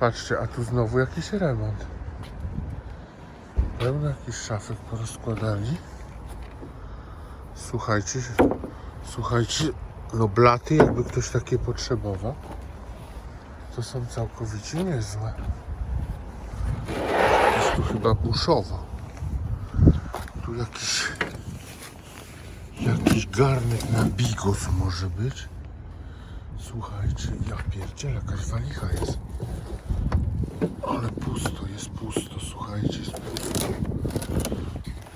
Patrzcie, a tu znowu jakiś remont. Pełno jakichś szafek porozkładali. Słuchajcie, słuchajcie, no blaty jakby ktoś takie potrzebował. To są całkowicie niezłe. Jest tu chyba buszowo. Tu jakiś jakiś garnek na bigos może być. Słuchajcie, ja pierdzielę, jakaś walicha jest. Ale pusto, jest pusto, słuchajcie, jest pusto.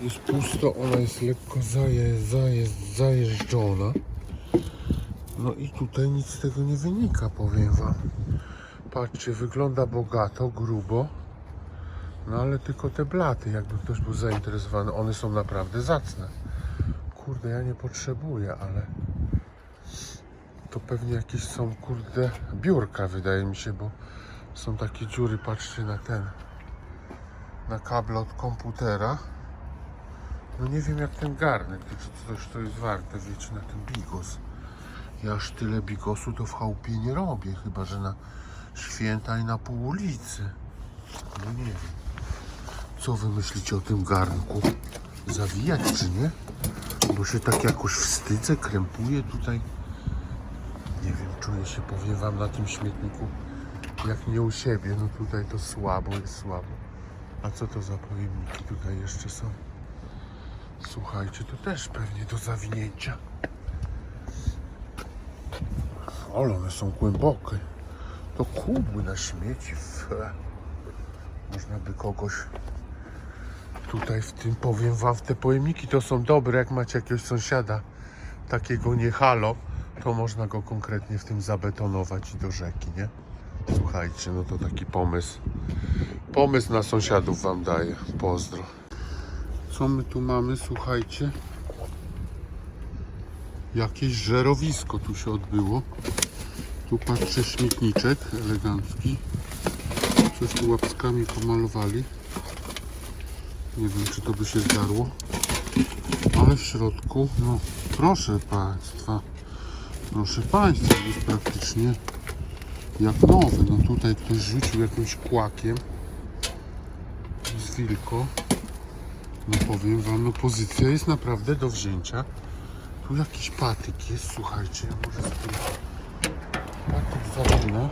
Jest pusto, ona jest lekko zaje, zaje, zajeżdżona. No i tutaj nic z tego nie wynika, powiem wam. Patrzcie, wygląda bogato, grubo. No ale tylko te blaty, jakby ktoś był zainteresowany, one są naprawdę zacne. Kurde, ja nie potrzebuję, ale to pewnie jakieś są, kurde, biurka wydaje mi się, bo są takie dziury, patrzcie na ten, na kable od komputera. No nie wiem jak ten garnek, czy coś to jest warte, wiecie, na ten bigos. Ja aż tyle bigosu to w chałupie nie robię, chyba że na święta i na pół ulicy. No nie wiem. Co wy myślicie o tym garnku? Zawijać czy nie? Bo się tak jakoś wstydzę, krępuję tutaj. Nie wiem, czuję się, powiem wam, na tym śmietniku jak nie u siebie. No tutaj to słabo jest słabo. A co to za pojemniki tutaj jeszcze są? Słuchajcie, to też pewnie do zawinięcia. Ale one są głębokie. To kubły na śmieci. Można by kogoś tutaj w tym, powiem wam, te pojemniki to są dobre, jak macie jakiegoś sąsiada takiego nie halo, to można go konkretnie w tym zabetonować i do rzeki, nie? Słuchajcie, no to taki pomysł. Pomysł na sąsiadów wam daję. Pozdro. Co my tu mamy, słuchajcie? Jakieś żerowisko tu się odbyło. Tu patrzę śmietniczek elegancki. Coś tu łapskami pomalowali. Nie wiem, czy to by się zdarło. Ale w środku, no proszę Państwa, proszę Państwa, jest praktycznie jak nowy. No tutaj ktoś rzucił jakimś kłakiem z wilko. No powiem Wam, no pozycja jest naprawdę do wzięcia. Tu jakiś patyk jest, słuchajcie, ja może sobie patyk zawinę.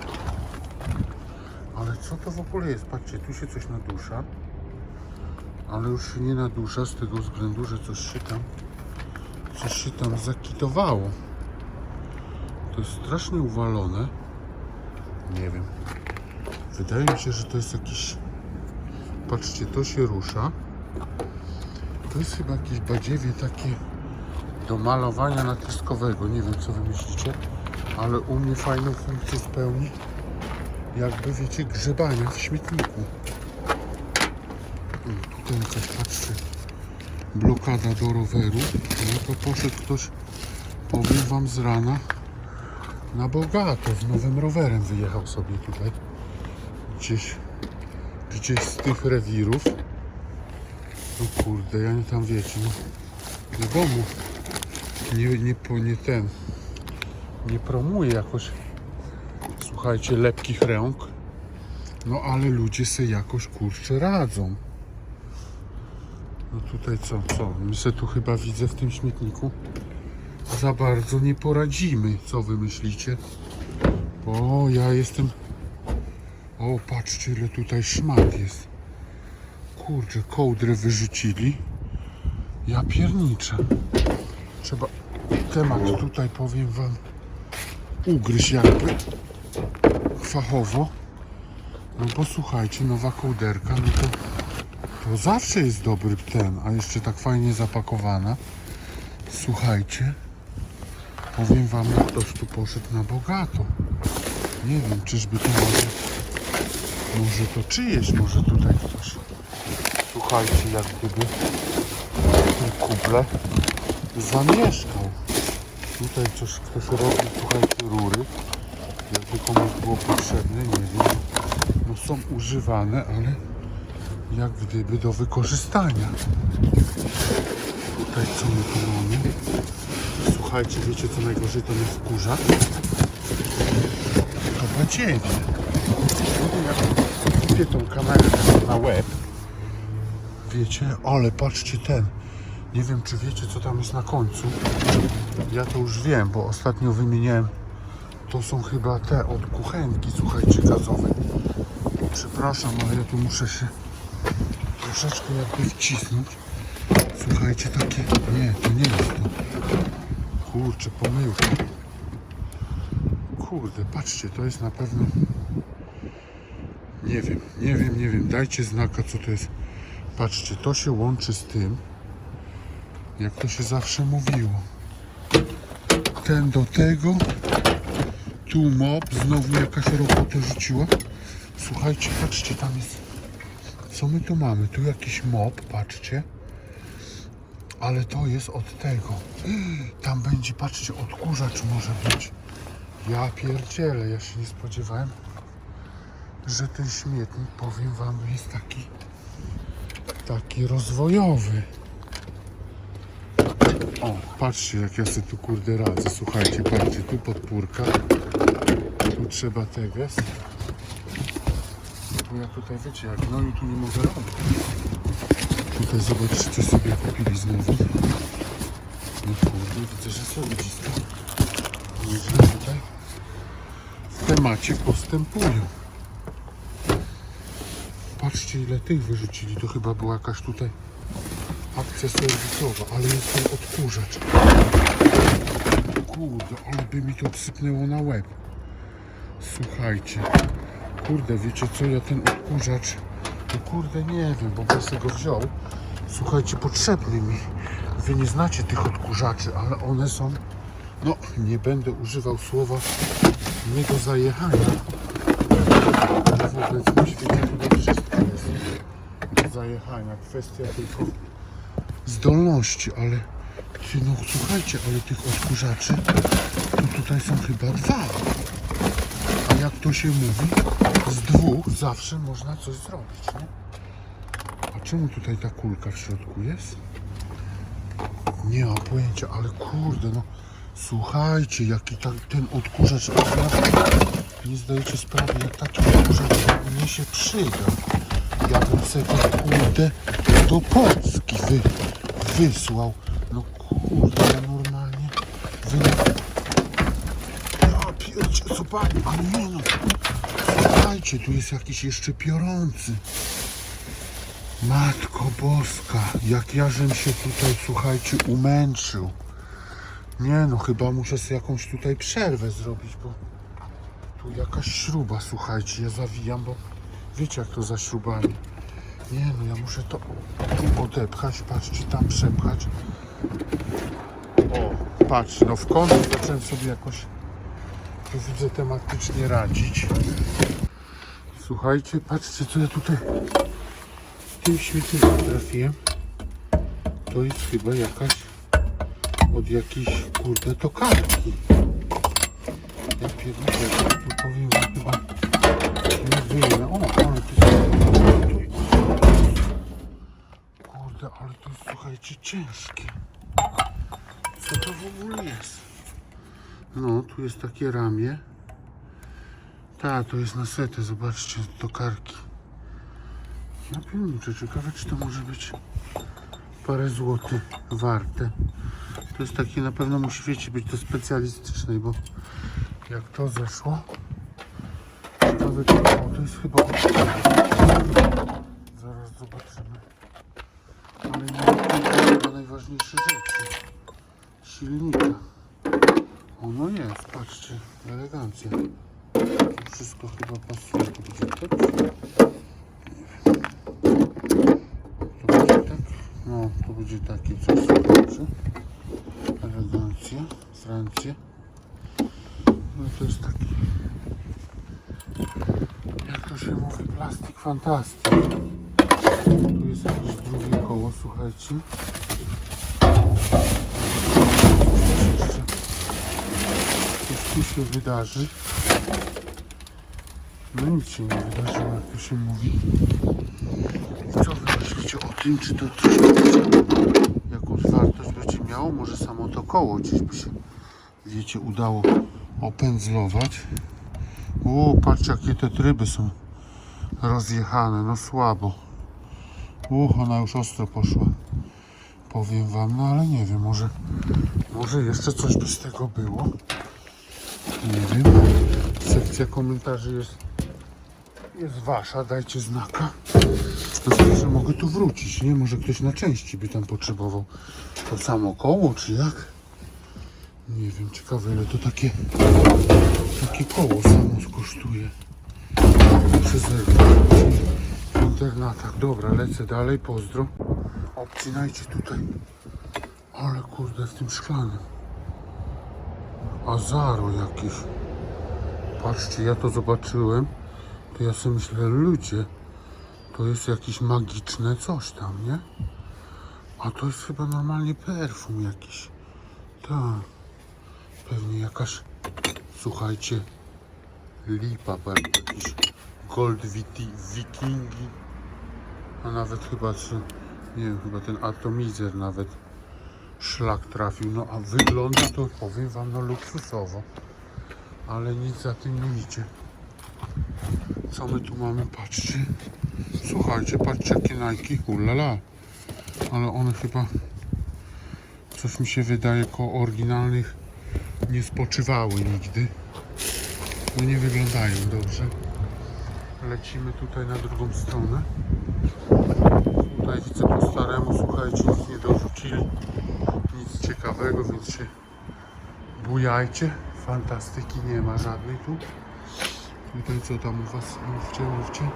Ale co to w ogóle jest? Patrzcie, tu się coś nadusza. Ale już się nie nadusza z tego względu, że coś się tam coś się tam zakitowało. To jest strasznie uwalone. Nie wiem. Wydaje mi się, że to jest jakiś. Patrzcie, to się rusza. To jest chyba jakieś badziewie takie do malowania natyskowego. Nie wiem, co wy myślicie, ale u mnie fajną funkcję spełni. Jakby wiecie, grzebania w śmietniku. O, Tutaj jakaś, patrzcie, blokada do roweru. No to poszedł ktoś, powiem wam z rana, na bogato, z nowym rowerem wyjechał sobie tutaj. Gdzieś, gdzieś z tych rewirów. No kurde, ja nie tam wiecie, no wiadomo, nie, nie, po- nie ten, nie promuję jakoś, słuchajcie, lepkich rąk. No ale ludzie se jakoś kurczę radzą. No tutaj co, co? My se tu chyba widzę w tym śmietniku za bardzo nie poradzimy. Co wy myślicie? O, ja jestem... O, patrzcie ile tutaj szmat jest. Kurczę, kołdrę wyrzucili. Ja pierniczę. Trzeba temat tutaj, powiem wam, ugryźć jakby fachowo. No bo słuchajcie, nowa kołderka, no to, to zawsze jest dobry ten, a jeszcze tak fajnie zapakowana. Słuchajcie, powiem wam, ktoś tu poszedł na bogato. Nie wiem, czyżby to może, może to czyjeś, może tutaj ktoś. Słuchajcie, jak gdyby w tym zamieszkał. Tutaj coś ktoś robi, słuchajcie, rury. Jakby komuś było potrzebne, nie wiem. No są używane, ale jak gdyby do wykorzystania. Tutaj co my tu mamy? Słuchajcie, wiecie co najgorzej to mnie wkurza? To. Nie jak sobie tą kamerę na łeb. Wiecie, ale patrzcie ten. Nie wiem, czy wiecie, co tam jest na końcu. Ja to już wiem, bo ostatnio wymieniałem. To są chyba te od kuchenki, słuchajcie, gazowe. Przepraszam, ale ja tu muszę się troszeczkę jakby wcisnąć. Słuchajcie, takie... Nie, to nie jest to. Kurczę, pomyłka. Kurde, patrzcie, to jest na pewno... Nie wiem, nie wiem, nie wiem. Dajcie znaka, co to jest. Patrzcie, to się łączy z tym, jak to się zawsze mówiło. Ten do tego, tu mop, znowu jakaś robota rzuciła. Słuchajcie, patrzcie, tam jest... Co my tu mamy? Tu jakiś mop, patrzcie. Ale to jest od tego. Tam będzie, patrzcie, odkurzacz może być. Ja pierdzielę, ja się nie spodziewałem, że ten śmietnik, powiem wam, jest taki taki rozwojowy. O, patrzcie jak ja sobie tu kurde radzę. Słuchajcie, patrzcie, tu podpórka. Tu trzeba teges. Bo ja tutaj wiecie, jak gnoju tu nie mogę robić. Tutaj zobaczcie sobie kupili znowu. No kurde, widzę, że są ludziska. Nieźle tutaj w temacie postępują. Patrzcie ile tych wyrzucili. To chyba była jakaś tutaj akcja serwisowa, ale jest ten odkurzacz. Kurde, ale by mi to sypnęło na łeb. Słuchajcie. Kurde, wiecie co, ja ten odkurzacz, no kurde nie wiem, bo bym sobie go wziął. Słuchajcie, potrzebny mi. Wy nie znacie tych odkurzaczy, ale one są, no nie będę używał słowa nie do zajechania. Ale w obecnym świecie chyba wszystko jest do zajechania. Kwestia tylko zdolności, ale ty, no słuchajcie, ale tych odkurzaczy to tutaj są chyba dwa. A jak to się mówi, z dwóch zawsze można coś zrobić, nie? A czemu tutaj ta kulka w środku jest? Nie mam pojęcia, ale kurde, no słuchajcie, jaki ta, ten odkurzacz nie zdajecie sprawy, jak taki odkurzacz mnie się przyda. Ja bym sobie kurde do Polski wy, wysłał. No kurde, ja normalnie wy... Ja pierdzie, co pani, a nie no. Słuchajcie, tu jest jakiś jeszcze piorący. Matko Boska, jak ja żem się tutaj, słuchajcie, umęczył. Nie no, chyba muszę sobie jakąś tutaj przerwę zrobić, bo tu jakaś śruba, słuchajcie, ja zawijam, bo wiecie jak to za śrubami. Nie no, ja muszę to tu odepchać, patrzcie, tam przepchać. O, patrz, no w końcu zacząłem sobie jakoś, tu widzę, tematycznie radzić. Słuchajcie, patrzcie, co ja tutaj tym śmietnikiem trafiłem. To jest chyba jakaś od jakiejś, kurde, tokarki. Ja pierdolę, tu powiem chyba nie wyjmę. O, ale to jest... Kurde, ale to jest, słuchajcie, ciężkie. Co to w ogóle jest? No, tu jest takie ramię. Tak, to jest na setę, zobaczcie, tokarki. Ja pierniczę, ciekawe czy to może być parę złotych warte. To jest takie, na pewno musi, wiecie, być do specjalistycznej, bo jak to zeszło, ciekawe czy o, to jest chyba Zaraz zobaczymy. Ale nie chyba najważniejsze rzeczy. Silnika. Ono jest, patrzcie, elegancja. Wszystko chyba pasuje. To będzie tak? To będzie tak? No, to będzie takie coś, słuchajcie. Elegancja, Francja. No to jest taki, jak to się mówi, plastik fantastyk. Tu jest jakieś drugie koło, słuchajcie. Tu się wydarzy. No nic się nie wydarzyło, jak to się mówi. Co wy myślicie o tym, czy to coś jakąś wartość będzie miało? Może samo to koło gdzieś by się, wiecie, udało opędzlować. O, patrzcie jakie te tryby są rozjechane, no słabo. Uch, ona już ostro poszła. Powiem wam, no ale nie wiem, może, może jeszcze coś by z tego było. Nie wiem. Sekcja komentarzy jest, jest wasza, dajcie znaka. No Zawsze mogę tu wrócić, nie? Może ktoś na części by tam potrzebował. To samo koło, czy jak? Nie wiem, ciekawe ile to takie, takie koło samo kosztuje. Muszę zerknąć w internatach. Dobra, lecę dalej, pozdro. Obcinajcie tutaj. Ale kurde, w tym szklanym. Azaro jakieś. Patrzcie, ja to zobaczyłem. To ja sobie myślę, ludzie, to jest jakieś magiczne coś tam, nie? A to jest chyba normalnie perfum jakiś. Tak. Pewnie jakaś, słuchajcie, lipa pewnie jakiś Gold Wikingi. A nawet chyba, nie wiem, chyba ten atomizer nawet szlak trafił. No a wygląda to, powiem wam, no luksusowo. Ale nic za tym nie idzie. Co my tu mamy? Patrzcie. Słuchajcie, patrzcie jakie Nike. Ulala. Ale one chyba, coś mi się wydaje, koło oryginalnych nie spoczywały nigdy. No nie wyglądają dobrze. Lecimy tutaj na drugą stronę. Tutaj widzę po staremu, słuchajcie, nic nie dorzucili. Nic ciekawego, więc się bujajcie. Fantastyki nie ma żadnej tu. Tutaj co tam u was? Mówcie, mówcie.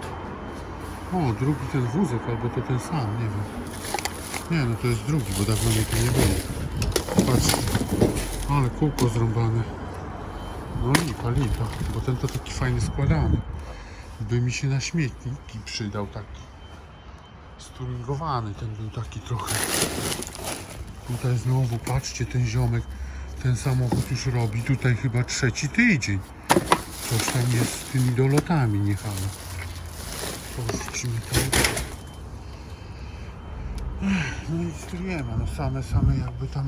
O, drugi ten wózek, albo to ten sam, nie wiem. Nie, no to jest drugi, bo dawno mnie tu nie było. Patrzcie, ale kółko zrąbane. No lipa, lipa, bo ten to taki fajny składany. By mi się na śmietniki przydał taki stuningowany, ten był taki trochę. Tutaj znowu, patrzcie, ten ziomek, ten samochód już robi tutaj chyba trzeci tydzień. Coś tam jest z tymi dolotami, halo. Porzucimy to. No i tu nie ma, no same, same jakby tam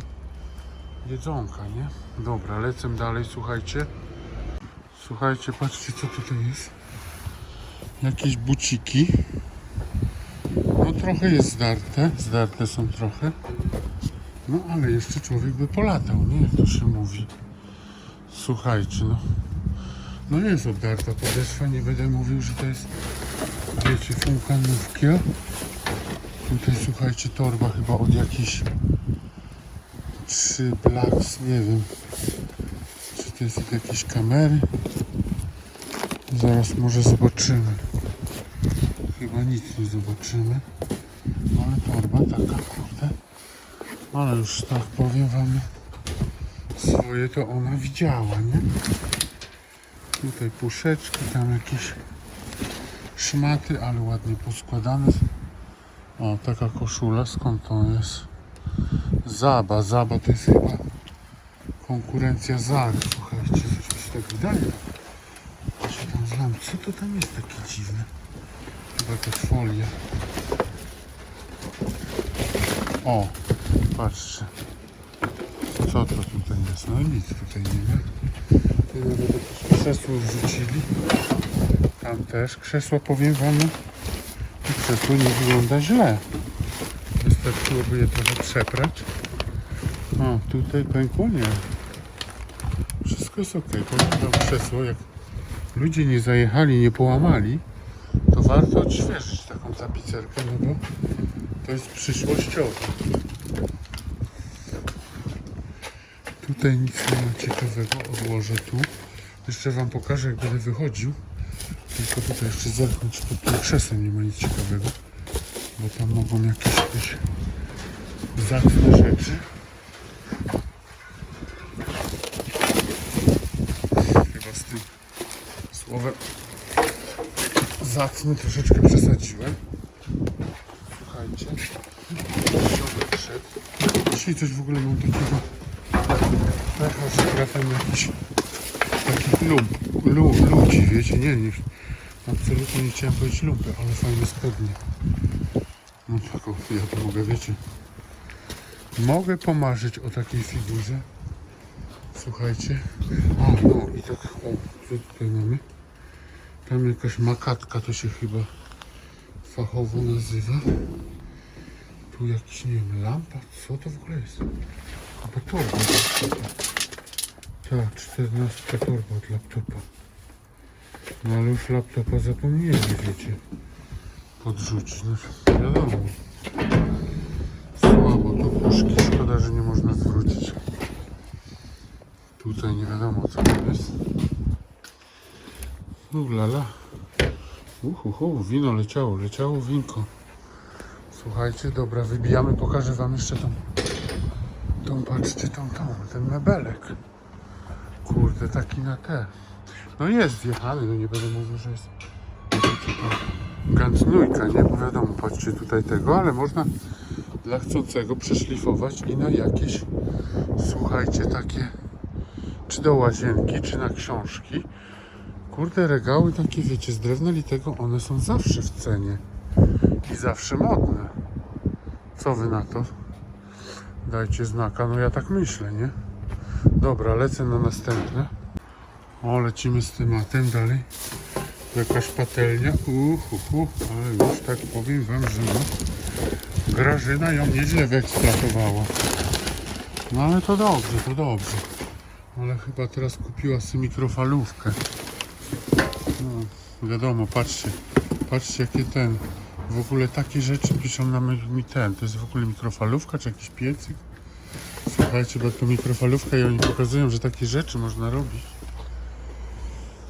jedzonka, nie? Dobra, lecę dalej, słuchajcie. Słuchajcie, patrzcie co tutaj jest. Jakieś buciki. No trochę jest zdarte, zdarte są trochę. No ale jeszcze człowiek by polatał, nie? Jak to się mówi. Słuchajcie, no. No jest obdarta podeszwa, nie będę mówił, że to jest, wiecie, funkanówki. Tutaj słuchajcie, torba chyba od jakiejś czy Blacks, nie wiem. Czy to jest od jakiejś kamery? Zaraz może zobaczymy. Chyba nic nie zobaczymy. Ale torba taka, kurde. Ale już tak powiem wam, swoje to ona widziała, nie? Tutaj puszeczki, tam jakieś szmaty, ale ładnie poskładane. O, taka koszula, skąd to jest? Zaba, Zaba to jest chyba konkurencja Zary. Słuchajcie, coś tak wydaje. Tam znam. Co to tam jest takie dziwne? Chyba jakaś folia. O, patrzcie. Co to tutaj jest? No nic tutaj nie ma. Krzesło wrzucili. Tam też krzesło, powiem wam, no. to krzesło nie wygląda źle. Wystarczyłoby je trochę przeprać. O, tutaj pękło? Nie. Wszystko jest ok. Wam krzesło, jak ludzie nie zajechali, nie połamali, to warto odświeżyć taką tapicerkę, no bo to jest przyszłościowe. Tutaj nic nie ma ciekawego, odłożę tu. Jeszcze wam pokażę, jak będę wychodził. Tylko tutaj jeszcze zerknąć, pod tym krzesłem nie ma nic ciekawego, bo tam mogą jakieś być zacne rzeczy. Chyba z tym słowem zacny troszeczkę przesadziłem. Słuchajcie. Dzisiaj coś w ogóle mam takiego że trafiam na jakiś lump, lu, ludzi, wiecie, nie, nie, absolutnie nie chciałem powiedzieć lumpy, ale fajne spodnie. No taką, ja to mogę, wiecie, mogę pomarzyć o takiej figurze. Słuchajcie, a no i tak, o, co tutaj mamy? Tam jakaś makatka to się chyba fachowo nazywa. Tu jakiś, nie wiem, lampa. Co to w ogóle jest? Chyba laptopa. Tak, 14 torba od laptopa. No ale już laptopa zapomnieli, wiecie. Podrzucić. No wiadomo. Słabo to puszki. Szkoda, że nie można zwrócić. Tutaj nie wiadomo co to jest. Ulala. Uhuhu, wino leciało, leciało winko. Słuchajcie, dobra, wybijamy, pokażę wam jeszcze tą, tą, patrzcie, tą, tą, ten mebelek. Kurde, taki na te. No jest wjechany, no nie będę mówił, że jest gantnujka, nie? Bo wiadomo, patrzcie tutaj tego, ale można dla chcącego przeszlifować i na jakieś, słuchajcie, takie, czy do łazienki, czy na książki. Kurde, regały takie, wiecie, z drewna litego, one są zawsze w cenie i zawsze modne. Co wy na to? Dajcie znaka, no ja tak myślę, nie? Dobra, lecę na następne. O, lecimy z tematem dalej. Jakaś patelnia. Uhuhu, ale już tak powiem wam, że no, Grażyna ją nieźle wyeksploatowała. No ale to dobrze, to dobrze. Ale chyba teraz kupiła sobie mikrofalówkę. No, wiadomo, patrzcie. Patrzcie jakie ten. W ogóle takie rzeczy piszą na mi ten. To jest w ogóle mikrofalówka czy jakiś piecyk? Słuchajcie, bo to mikrofalówka i oni pokazują, że takie rzeczy można robić.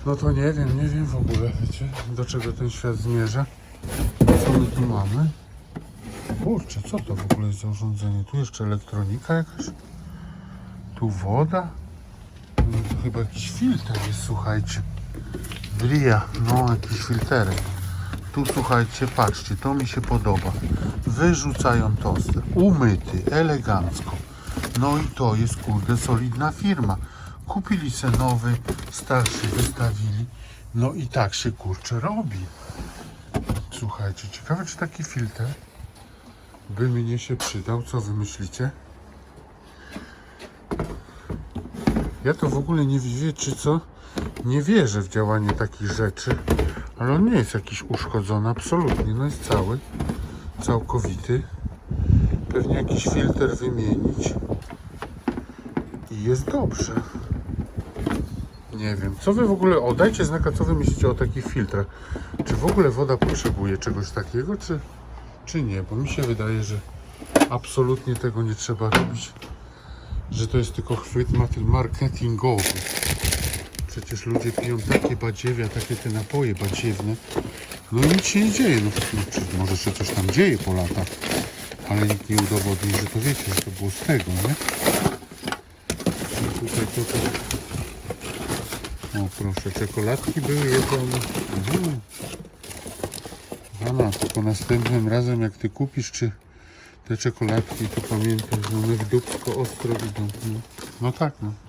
No to nie wiem, nie wiem w ogóle, wiecie, do czego ten świat zmierza. Co my tu mamy? Kurczę, co to w ogóle jest za urządzenie? Tu jeszcze elektronika jakaś? Tu woda? No to chyba jakiś filtr jest, słuchajcie. Bria, no jakiś filterek. Tu słuchajcie, patrzcie, to mi się podoba. Wyrzucają toster. Umyty, elegancko. No i to jest kurde solidna firma. Kupili se nowy, starszy wystawili. No i tak się kurczę robi. Słuchajcie, ciekawe czy taki filtr by mnie się przydał. Co wy myślicie? Ja to w ogóle nie wie, czy co? Nie wierzę w działanie takich rzeczy, ale on nie jest jakiś uszkodzony, absolutnie. No jest cały, całkowity. Pewnie jakiś filtr wymienić i jest dobrze. Nie wiem, co wy w ogóle, o dajcie znaka, co wy myślicie o takich filtrach. Czy w ogóle woda potrzebuje czegoś takiego, czy, czy nie? Bo mi się wydaje, że absolutnie tego nie trzeba robić. Że to jest tylko chwyt marketingowy. Przecież ludzie piją takie badziewia, takie te napoje badziewne. No i nic się nie dzieje. No, no, może się coś tam dzieje po latach. Ale nikt nie udowodnił, że to wiecie, że to było z tego, nie? I tutaj to, to... O proszę, czekoladki były jedzone. Mhm. Tylko następnym razem jak ty kupisz, czy te czekoladki, to pamiętaj, że one w dupsko ostro idą. No, no tak, no.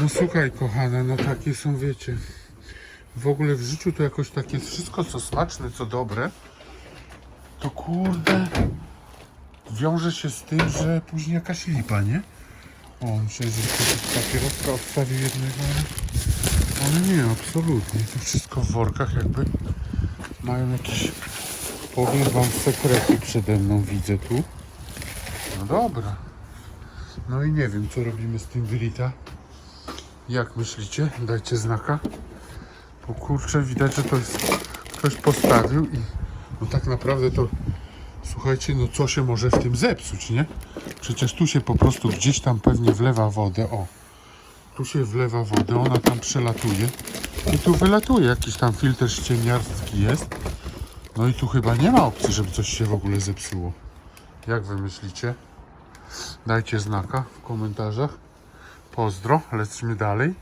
No słuchaj, kochana, no takie są, wiecie. W ogóle w życiu to jakoś tak jest wszystko, co smaczne, co dobre, to kurde, wiąże się z tym, że później jakaś lipa, nie? O, myślę, że papieroska odstawił jednego, ale, nie, absolutnie. To wszystko w workach jakby mają jakieś, powiem wam, sekrety przede mną, widzę tu. No dobra. No i nie wiem, co robimy z tym Wyrita. Jak myślicie? Dajcie znaka. Bo kurczę, widać, że to jest ktoś postawił i no tak naprawdę to słuchajcie, no co się może w tym zepsuć, nie? Przecież tu się po prostu gdzieś tam pewnie wlewa wodę, o. Tu się wlewa wodę, ona tam przelatuje i tu wylatuje. Jakiś tam filtr ściemniarski jest. No i tu chyba nie ma opcji, żeby coś się w ogóle zepsuło. Jak wy myślicie? Dajcie znaka w komentarzach. Pozdro, lecimy dalej.